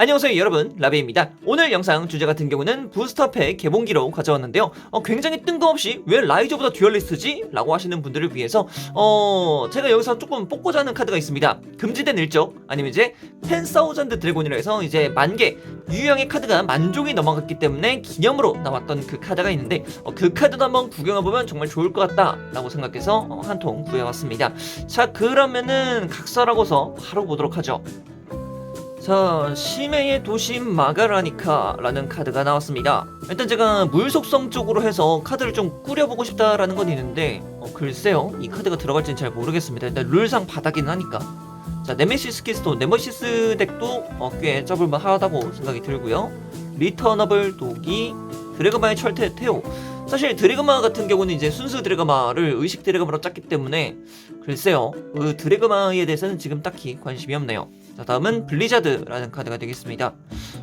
안녕하세요 여러분. 라베입니다. 오늘 영상 주제 같은 경우는 부스터팩 개봉기로 가져왔는데요. 어, 굉장히 뜬금없이 왜 라이저보다 듀얼리스트지? 라고 하시는 분들을 위해서 어 제가 여기서 조금 뽑고자 하는 카드가 있습니다. 금지된 일적 아니면 이제 텐사우전드 드래곤이라 해서 이제 만개 유형의 카드가 만종이 넘어갔기 때문에 기념으로 나왔던 그 카드가 있는데 어, 그 카드도 한번 구경해보면 정말 좋을 것 같다 라고 생각해서 어, 한통 구해왔습니다. 자 그러면은 각설하고서 바로 보도록 하죠 자, 심해의 도심 마가라니카라는 카드가 나왔습니다. 일단 제가 물 속성 쪽으로 해서 카드를 좀 꾸려보고 싶다라는 건 있는데, 어, 글쎄요, 이 카드가 들어갈지는 잘 모르겠습니다. 일단 룰상 바닥이는 하니까. 자, 네메시스 키스토, 네메시스 덱도 어, 꽤 짭을만 하다고 생각이 들고요. 리터너블 도기, 드래그마의 철퇴 테오. 사실 드래그마 같은 경우는 이제 순수 드래그마를 의식 드래그마로 짰기 때문에 글쎄요, 그 드래그마에 대해서는 지금 딱히 관심이 없네요. 자 다음은 블리자드라는 카드가 되겠습니다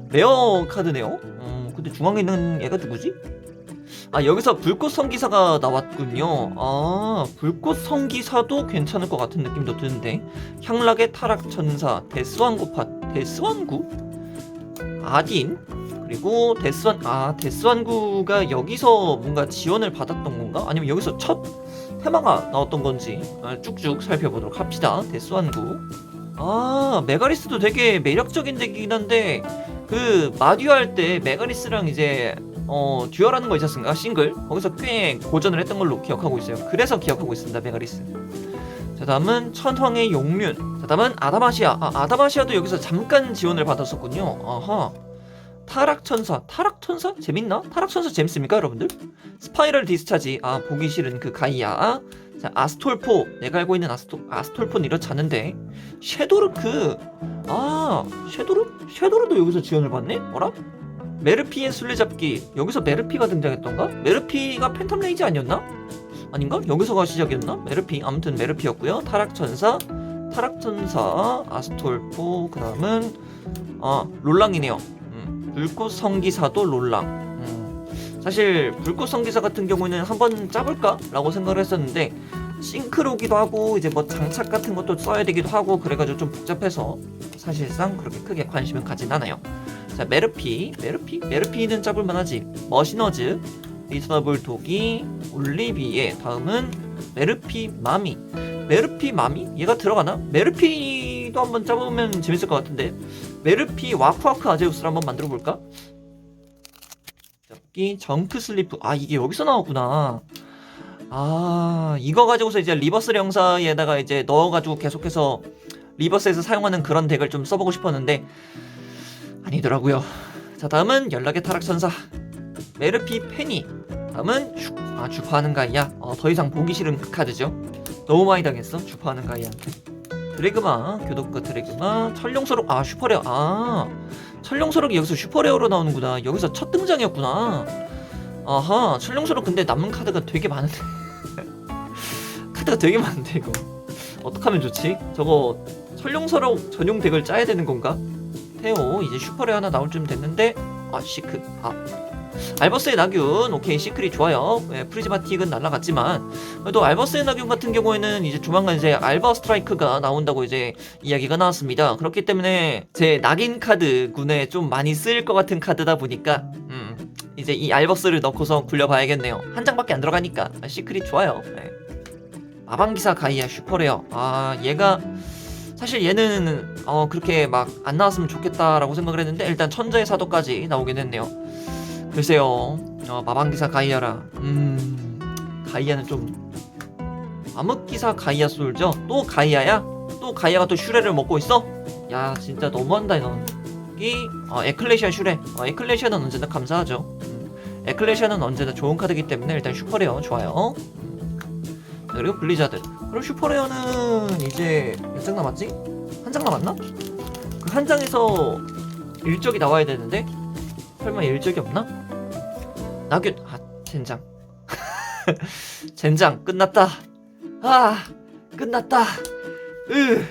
레어 카드네요 음, 근데 중앙에 있는 얘가 누구지? 아 여기서 불꽃 성기사가 나왔군요 아 불꽃 성기사도 괜찮을 것 같은 느낌도 드는데 향락의 타락 천사 데스완구파 데스완구? 아딘 그리고 데스완 아 데스완구가 여기서 뭔가 지원을 받았던 건가? 아니면 여기서 첫 테마가 나왔던 건지 아, 쭉쭉 살펴보도록 합시다. 데스완구. 아 메가리스도 되게 매력적인 덱이긴 한데 그 마듀 할 때 메가리스랑 이제 어 듀얼하는 거 있었습니까? 싱글? 거기서 꽤 고전을 했던 걸로 기억하고 있어요. 그래서 기억하고 있습니다 메가리스. 자 다음은 천황의 용륜. 자 다음은 아다마시아. 아, 아다마시아도 여기서 잠깐 지원을 받았었군요. 아하 타락천사. 타락천사? 재밌나? 타락천사 재밌습니까 여러분들? 스파이럴 디스차지. 아 보기 싫은 그 가이아. 자 아스톨포. 내가 알고 있는 아스톨 아스톨포는 이렇지 않은데. 섀도르크. 아 섀도르? 섀도르도 여기서 지원을 받네? 어라? 메르피의 술래잡기. 여기서 메르피가 등장했던가? 메르피가 팬텀 레이지 아니었나? 아닌가? 여기서가 시작이었나? 메르피. 아무튼 메르피였고요. 타락천사. 타락천사 아스톨포. 그 다음은 아 롤랑이네요. 음, 불꽃 성기사도 롤랑 음, 사실 불꽃 성기사 같은 경우는 한번 짜볼까라고 생각을 했었는데 싱크로기도 하고 이제 뭐 장착 같은 것도 써야 되기도 하고 그래가지고 좀 복잡해서 사실상 그렇게 크게 관심은 가진 않아요. 자 메르피, 메르피, 메르피는 짜볼 만하지. 머시너즈, 리서너블 도기, 올리비에 다음은 메르피 마미. 메르피 마미? 얘가 들어가나? 메르피도 한번 짜보면 재밌을 것 같은데 메르피 와쿠와쿠 아제우스를 한번 만들어 볼까? 잡기 정크 슬리프. 아 이게 여기서 나오구나. 아 이거 가지고서 이제 리버스 영사에다가 이제 넣어가지고 계속해서 리버스에서 사용하는 그런 덱을 좀 써보고 싶었는데 아니더라고요. 자 다음은 연락의 타락천사. 메르피 페니. 다음은 슈, 아 주파하는 가이야 어, 더 이상 보기 싫은 그 카드죠. 너무 많이 당했어. 주파하는 가이한테 드래그마 교독과 드래그마 철룡소록 아 슈퍼레어 아 철룡소록이 여기서 슈퍼레어로 나오는구나. 여기서 첫 등장이었구나. 아하 철룡소록 근데 남은 카드가 되게 많은데. 카드가 되게 많은데 이거. 어떡하면 좋지? 저거 철룡소록 전용 덱을 짜야 되는 건가? 테오 이제 슈퍼레어 하나 나올 쯤 됐는데 아 시크 아 알버스의 낙윤 오케이 시크릿 좋아요. 예, 프리즈마틱은 날라갔지만 또 알버스의 낙윤 같은 경우에는 이제 조만간 이제 알바 스트라이크가 나온다고 이제 이야기가 나왔습니다. 그렇기 때문에 제 낙인 카드 군에 좀 많이 쓰일 것 같은 카드다 보니까 음 이제 이 알버스를 넣고서 굴려봐야겠네요. 한 장밖에 안 들어가니까. 아, 시크릿 좋아요. 예. 마방기사 가이아 슈퍼레어. 아 얘가 사실 얘는 어 그렇게 막 안 나왔으면 좋겠다라고 생각을 했는데 일단 천자의 사도까지 나오긴 했네요 글쎄요. 어, 마방기사 가이아라. 음 가이아는 좀 암흑기사 가이아 솔죠? 또 가이아야? 또 가이아가 또 슈레를 먹고 있어? 야 진짜 너무한다 넌 여기 어, 에클레시아 슈레. 어, 에클레시아는 언제나 감사하죠. 음, 에클레시아는 언제나 좋은 카드이기 때문에 일단 슈퍼레어 좋아요. 그리고 블리자드. 그럼 슈퍼레어는 이제 몇 장 남았지? 한 장 남았나? 그 한 장에서 일적이 나와야 되는데? 설마 일적이 없나? 나균 아 젠장. 젠장 끝났다. 아 끝났다. 으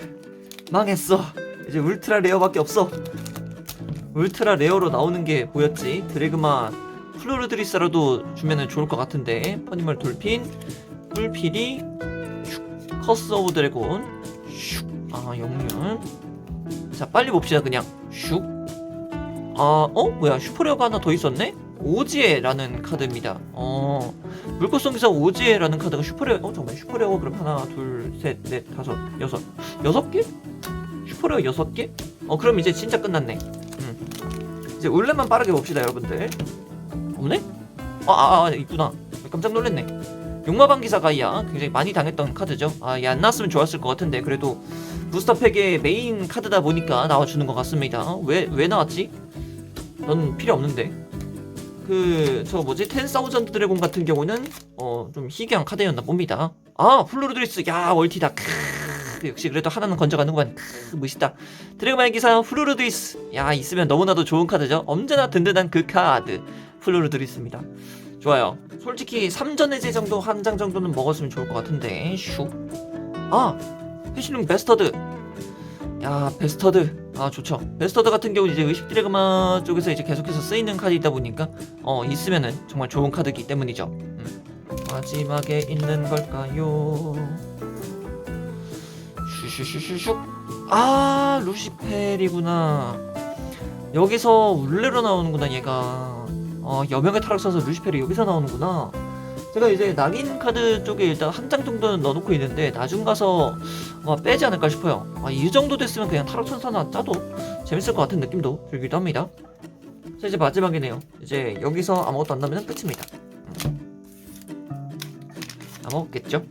망했어. 이제 울트라 레어밖에 없어. 울트라 레어로 나오는 게 보였지. 드래그마 플로르드리스라도 주면은 좋을 것 같은데. 퍼니멀 돌핀 뿔피리 슉 커스 오브 드래곤 슉아 영륜 자 빨리 봅시다 그냥. 슉. 아, 어? 뭐야, 슈퍼레어가 하나 더 있었네? 오지에라는 카드입니다. 어, 물고성 기사 오지에라는 카드가 슈퍼레어, 어, 잠깐만, 슈퍼레어 그럼 하나, 둘, 셋, 넷, 다섯, 여섯, 여섯 개? 슈퍼레어 여섯 개? 어, 그럼 이제 진짜 끝났네. 음. 이제 원래만 빠르게 봅시다, 여러분들. 없네? 아, 아, 아, 있구나. 깜짝 놀랐네. 용마방 기사 가이야 굉장히 많이 당했던 카드죠. 아, 얘 안 나왔으면 좋았을 것 같은데 그래도 부스터 팩의 메인 카드다 보니까 나와주는 것 같습니다. 왜왜 나왔지? 넌 필요 없는데. 그 저 뭐지 텐사우전드 드래곤 같은 경우는 어 좀 희귀한 카드였나 봅니다. 아 플로르드리스 야 월티다. 크, 역시 그래도 하나는 건져가는구만. 크, 멋있다. 드래곤의 기사 플로르드리스 야 있으면 너무나도 좋은 카드죠. 언제나 든든한 그 카드 플로르드리스입니다. 좋아요. 솔직히 3전 해제 정도 한 장 정도는 먹었으면 좋을 것 같은데 슉. 아 해시룸 베스터드. 야 베스터드. 아 좋죠. 베스터드 같은 경우 이제 의식 드래그마 쪽에서 이제 계속해서 쓰이는 카드이다 보니까 어 있으면은 정말 좋은 카드이기 때문이죠. 음. 마지막에 있는 걸까요? 슈슈슈슈슉. 아 루시펠이구나. 여기서 울레로 나오는구나 얘가. 어, 여명의 타락 써서 루시펠이 여기서 나오는구나. 제가 이제 낙인 카드 쪽에 일단 한 장 정도는 넣어놓고 있는데 나중 가서 아마 빼지 않을까 싶어요. 아, 이 정도 됐으면 그냥 타락 천사나 짜도 재밌을 것 같은 느낌도 들기도 합니다. 자 이제 마지막이네요. 이제 여기서 아무것도 안 나면 끝입니다. 음. 다 먹었겠죠?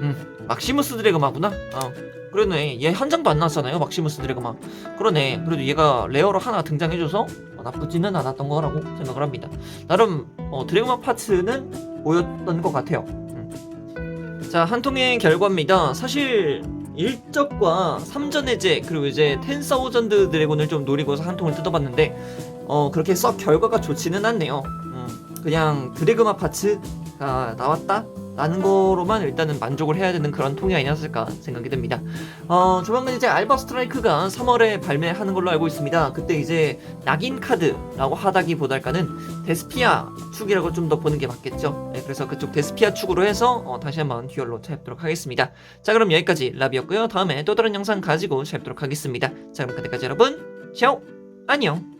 음 막시무스 드래그마구나. 어 그러네. 얘 한 장도 안 나왔잖아요. 막시무스 드래그마. 그러네. 그래도 얘가 레어로 하나 등장해줘서 어, 나쁘지는 않았던 거라고 생각을 합니다. 나름 어, 드래그마 파츠는 보였던 것 같아요. 음. 자, 한 통의 결과입니다. 사실 일적과 3전 해제 그리고 이제 텐사우전드 드래곤을 좀 노리고서 한 통을 뜯어봤는데 어 그렇게 썩 결과가 좋지는 않네요. 음, 그냥 드래그마 파츠가 나왔다. 라는 거로만 일단은 만족을 해야 되는 그런 통이 아니었을까 생각이 듭니다. 어, 조만간 이제 알바 스트라이크가 3월에 발매하는 걸로 알고 있습니다. 그때 이제 낙인 카드라고 하다기보달까는 데스피아 축이라고 좀 더 보는 게 맞겠죠. 네, 그래서 그쪽 데스피아 축으로 해서 어, 다시 한번 듀얼로 찾도록 하겠습니다. 자, 그럼 여기까지 라비였고요. 다음에 또 다른 영상 가지고 찾도록 하겠습니다. 자, 그럼 그때까지 여러분, 샤오, 안녕.